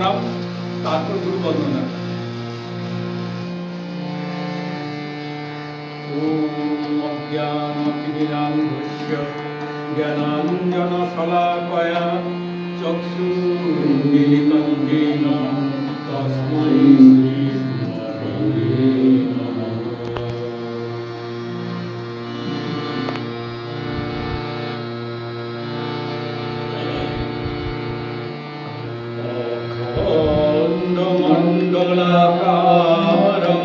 প্রণাম তারপর গুরু বন্দনা জ্ঞানবিরাঙ্গস্য জ্ঞানাঞ্জনশলাকয়া চক্ষুর্মিলিতং তস্মৈ শ্রী নিরাকারম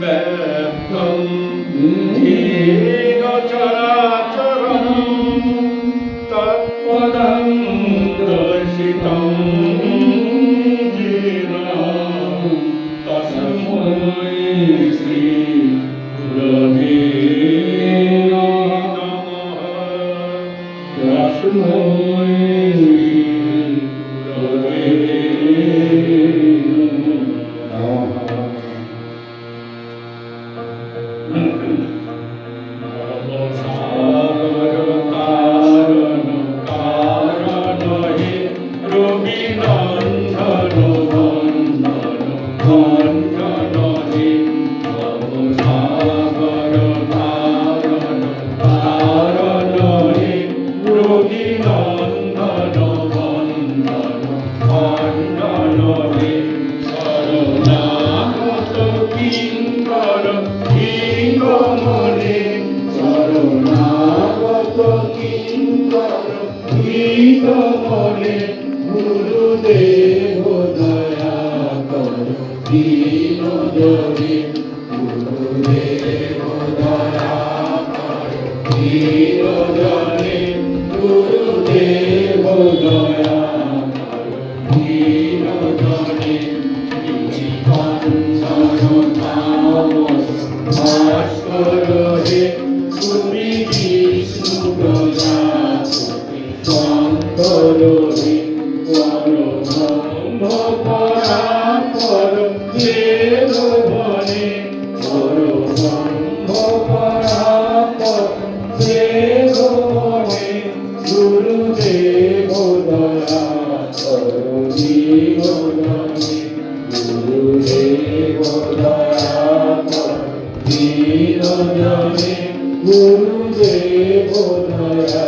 ব্যক্তম ধীর চরাচরম তৎপদম দর্শিতম Thank you. মনে গুরুদেব দয়া করো দীন দরি গুরুদেব দয়া করো দীন গুরুদেব দয়া গুরুদেব দয়া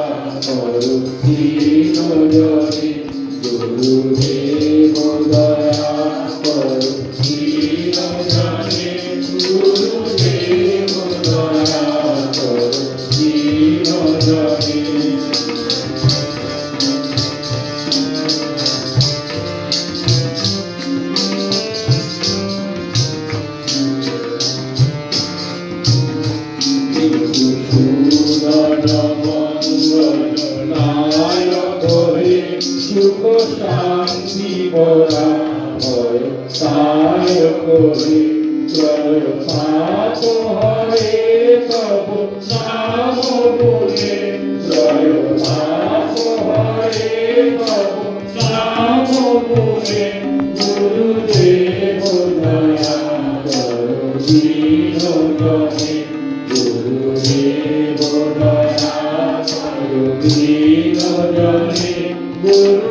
চঞ্চল রাত দিনে পরাময় সায় করি জয় পাপ হরে তব নাম বলে জয় পাপ হরে তব নাম বলে গুরুদেব দয়া দীন গণে গুরুদেব দয়া দীন গণে গুরু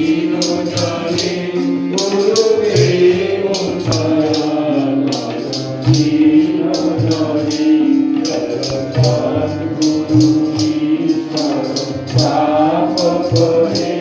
পাপ